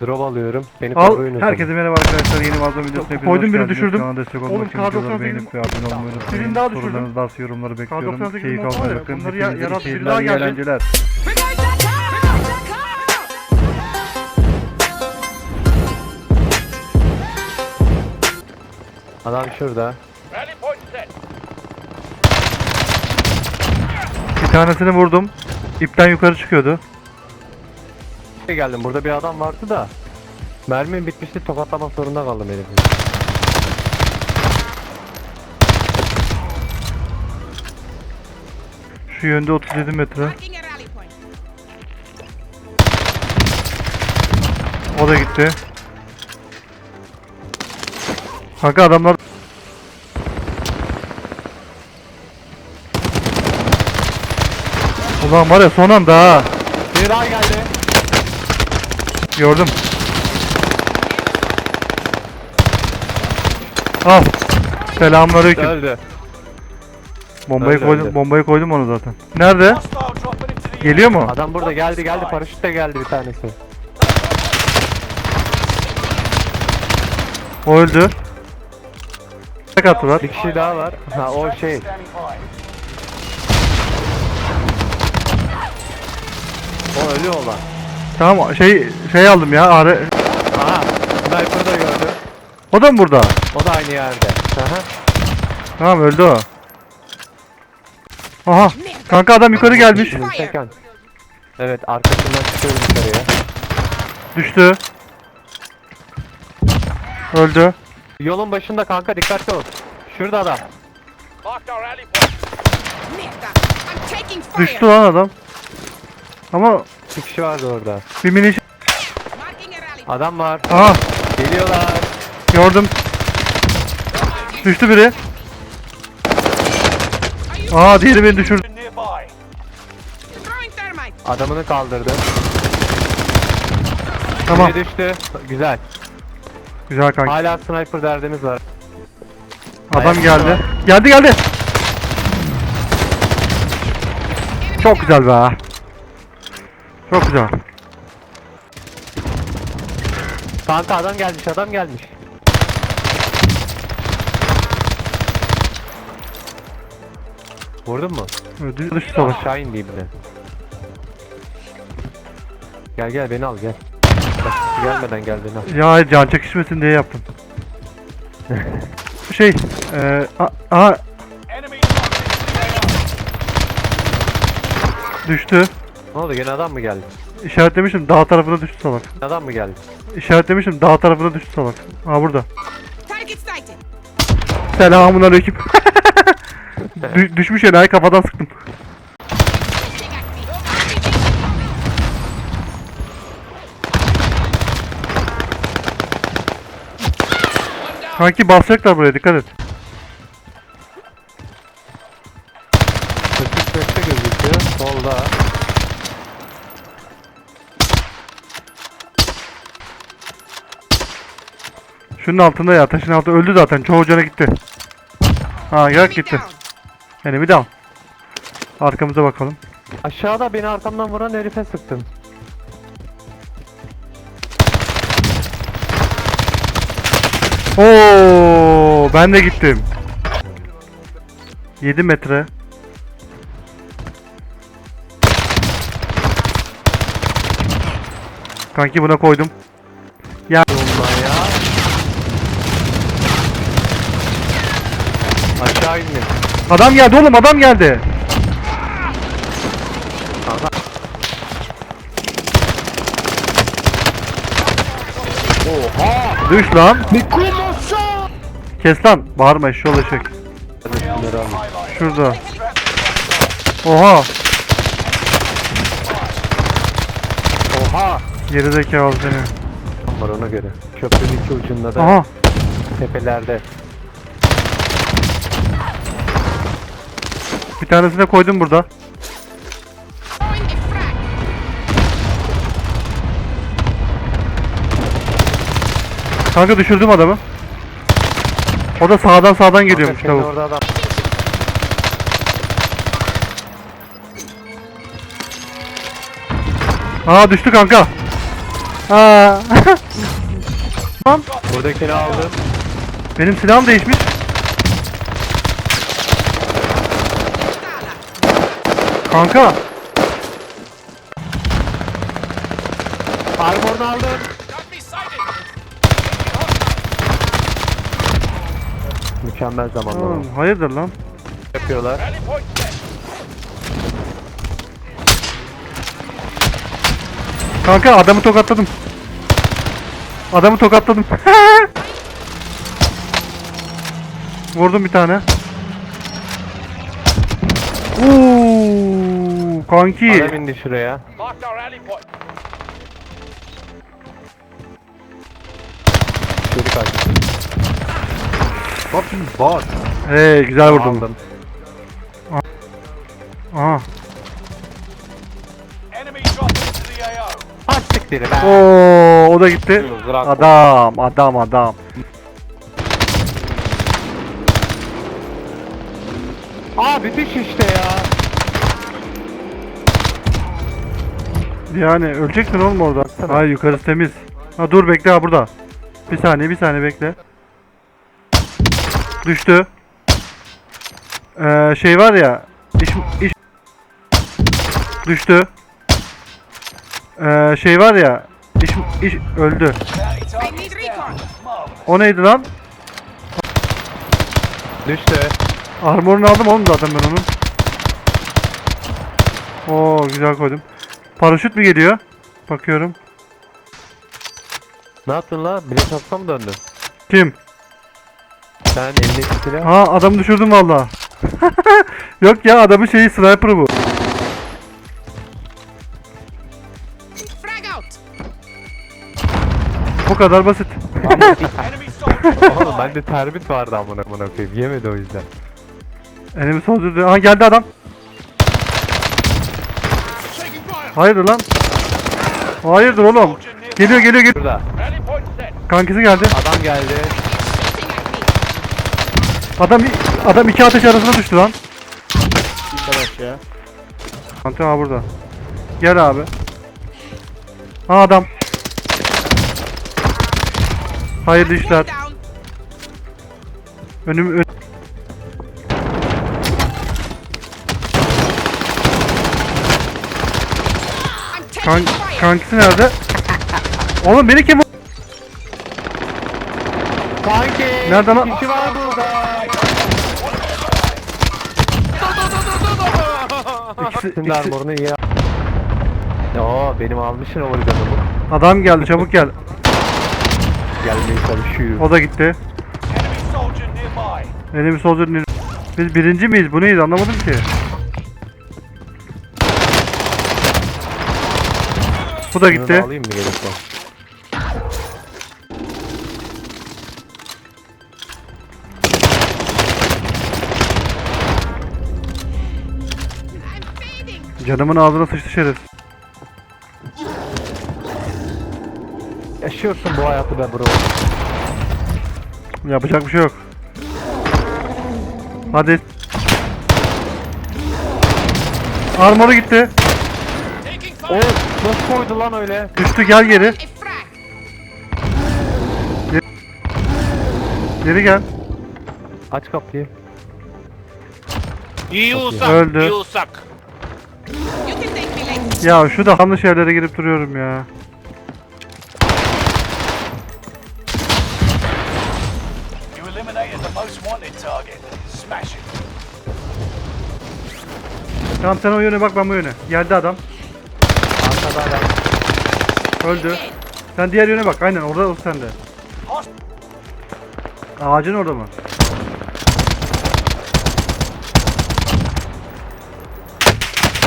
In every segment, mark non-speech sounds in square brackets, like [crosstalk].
Drop alıyorum. Beni Al. koruyunuz. Herkese merhaba arkadaşlar. Yeni Mazlum videosuna hepiniz Koydum hoş birini, geldiniz. düşürdüm. An destek olmak Oğlum, için videoları K98 beğenip ve abone olmayı unutmayın. Birini daha düşürdüm. Sorularınızı varsa yorumları bekliyorum. K98 Keyif almaya ya, bakın. bunları ya- Hepinize iyi yarat, biri seyirler, daha iyi gelecek. eğlenceler. Adam şurada. Bir tanesini vurdum. İpten yukarı çıkıyordu. Geldim. Burada bir adam vardı da. Mermim bitmişti. Tokatlamak zorunda kaldım herifi. Şu yönde 37 metre. Marking a rally point. O da gitti. Kanka adamlar Ulan var ya son anda ha. Biri daha geldi. Gördüm. Al. Selamünaleyküm. Öldü. Bombayı öldü, koydum, bombayı koydum onu zaten. Nerede? Geliyor mu? Adam burada geldi geldi. Paraşütle geldi bir tanesi. O öldü. Tek attılar. Bir kişi daha var. Ha o şey. O ölü olan. Tamam şey şey aldım ya. Are... Aha. Sniper da gördüm. O da mı burada? O da aynı yerde. Aha. Tamam öldü o. Aha. Kanka adam yukarı gelmiş. Evet arkasından çıkıyorum yukarıya. Düştü. Öldü. Yolun başında kanka dikkatli ol. Şurada adam. Düştü lan adam. Ama Bir kişi vardı orada. bir mini. Adam var. Aha Geliyorlar. gördüm. Düştü biri. Aa diğeri beni düşürdü. Throwing thermite. Adamını kaldırdı. Tamam. Biri düştü. Güzel. Güzel kanka. Hala sniper derdimiz var. Adam geldi. Geldi geldi. Çok güzel be. Çok güzel. Kanka adam gelmiş adam gelmiş. Vurdun mu? Düş, düştü savaş. Aşağı indi ibne. Gel gel beni al gel. Bak, gelmeden gel beni al. Ya can çekişmesin diye yaptım. [laughs] şey, eee, a- aha düştü. Ne oldu gene adam mı geldi? İşaretlemişim dağ tarafına düştü salak. Adam mı geldi? İşaretlemişim dağ tarafına düştü salak. Ha burada. Selamun aleyküm. [laughs] Dü- düşmüş enayi kafadan sıktım. Kanki basacaklar buraya dikkat et. Şunun altında ya taşın altında öldü zaten çoğu cana gitti. Ha Enemy gitti. down. Yani bir daha. Arkamıza bakalım. Aşağıda beni arkamdan vuran herife sıktım. Oo, ben de gittim. 7 metre. Kanki buna koydum. Aşağı indi. Adam geldi oğlum adam geldi. Oha! Düş lan. Kes lan. Bağırma. Şunları alın. Şurada. Oha. Oha! Geri zekalı seni. Var ona göre. Köprünün iki ucunda da Aha. tepelerde. Bir tanesine koydum burada. Kanka düşürdüm adamı. O da sağdan sağdan geliyormuş tavuk. orada adam. Aa düştü kanka. Ha. [laughs] Buradakini aldım. Benim silahım değişmiş. Kanka. Armor'unu aldım. Mükemmel zamanlama Oğlum, hayırdır lan? yapıyorlar. Kanka adamı tokatladım. Adamı tokatladım. [laughs] Vurdum bir tane. Kanki. Adam indi şuraya. Çocuk açtı. Fucking bot. Hey güzel vurdum. Aldım. Aha. Enemy dropping into the AO. Ha siktir be. Oo o da gitti. Zırak. Adam adam adam. Abi düş işte ya. Yani öleceksin oğlum orada. Hayır yukarısı temiz. Ha dur bekle ha burada. Bir saniye bir saniye bekle. Düştü. Ee, şey var ya. iş, iş düştü. Ee, şey var ya. iş, iş öldü. O neydi lan? Düştü. Armorunu aldım oğlum zaten ben onun. Oo güzel koydum. Paraşüt mü geliyor? Bakıyorum. Ne yaptın la? Bilet atsa mı döndün? Kim? Sen elindeki silah. Ha adamı düşürdüm valla. [laughs] Yok ya adamın şeyi sniper bu. Frag out. Bu kadar basit. [laughs] Oğlum bende terbit vardı amına amına koyayım. Yemedi o yüzden. Enemy soldier. Ha geldi adam. Hayırdır lan? Hayırdır oğlum? Geliyor geliyor geliyor. Burada. Kankisi geldi. Adam geldi. Adam adam iki ateş arasına düştü lan. Arkadaş ya. Kanka ha burada. Gel abi. Ha adam. Hayırlı işler. Önüm ön... Kan kankisi nerede? Oğlum beni kim? Kanki. Nerede lan? Kişi var burada. İkisi, Şimdi ikisi- armorunu iyi Oo benim almışsın o. Adam geldi çabuk gel. Gelmeye çalışıyor. O da gitti. Enemy soldier nearby. Biz birinci miyiz? Bu neydi? Anlamadım ki. Bu da gitti. alayım mı fading. Canımın ağzına sıçtı şeref. Yaşıyorsun bu hayatı be bro. Yapacak bir şey yok. Hadi. Armoru gitti. Taking O fire. nasıl koydu lan öyle? Düştü gel geri. A frag. Geri gel. Aç kapıyı. You suck. Öldü. Me later. Ya şu da yanlış yerlere girip duruyorum ya. You eliminated the most wanted target. Smash it. Tamam sen o yöne bak ben bu yöne. Geldi adam. Adam. Öldü. Sen diğer yöne bak. Aynen orada o sende. Host- Ağacın orada mı?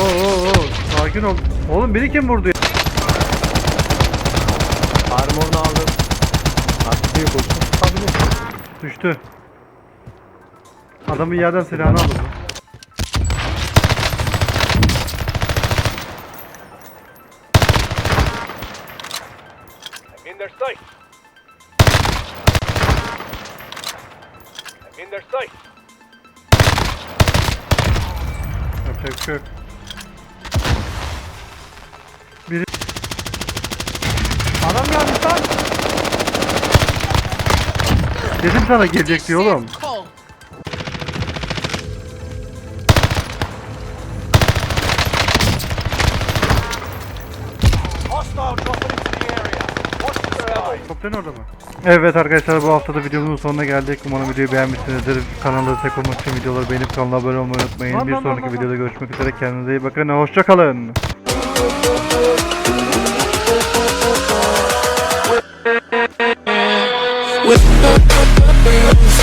Oo oo oo. Sakin ol. Oğlum beni kim vurdu ya? Armorunu aldım. Artık bir tutabilir. Düştü. Adamın yerden silahını aldı. I'm in their sight. I'm in their sight. Yapacak bir. Biri... Adam gelmiş lan. Dedim sana gelecek diyor oğlum. Toplan orada mı? Evet arkadaşlar bu hafta da videomuzun sonuna geldik. Umarım videoyu beğenmişsinizdir. Kanalda destek olmak için videoları beğenip kanala abone olmayı unutmayın. Lan, Bir lan, lan, sonraki lan, videoda görüşmek üzere. Kendinize iyi bakın. Hoşçakalın. With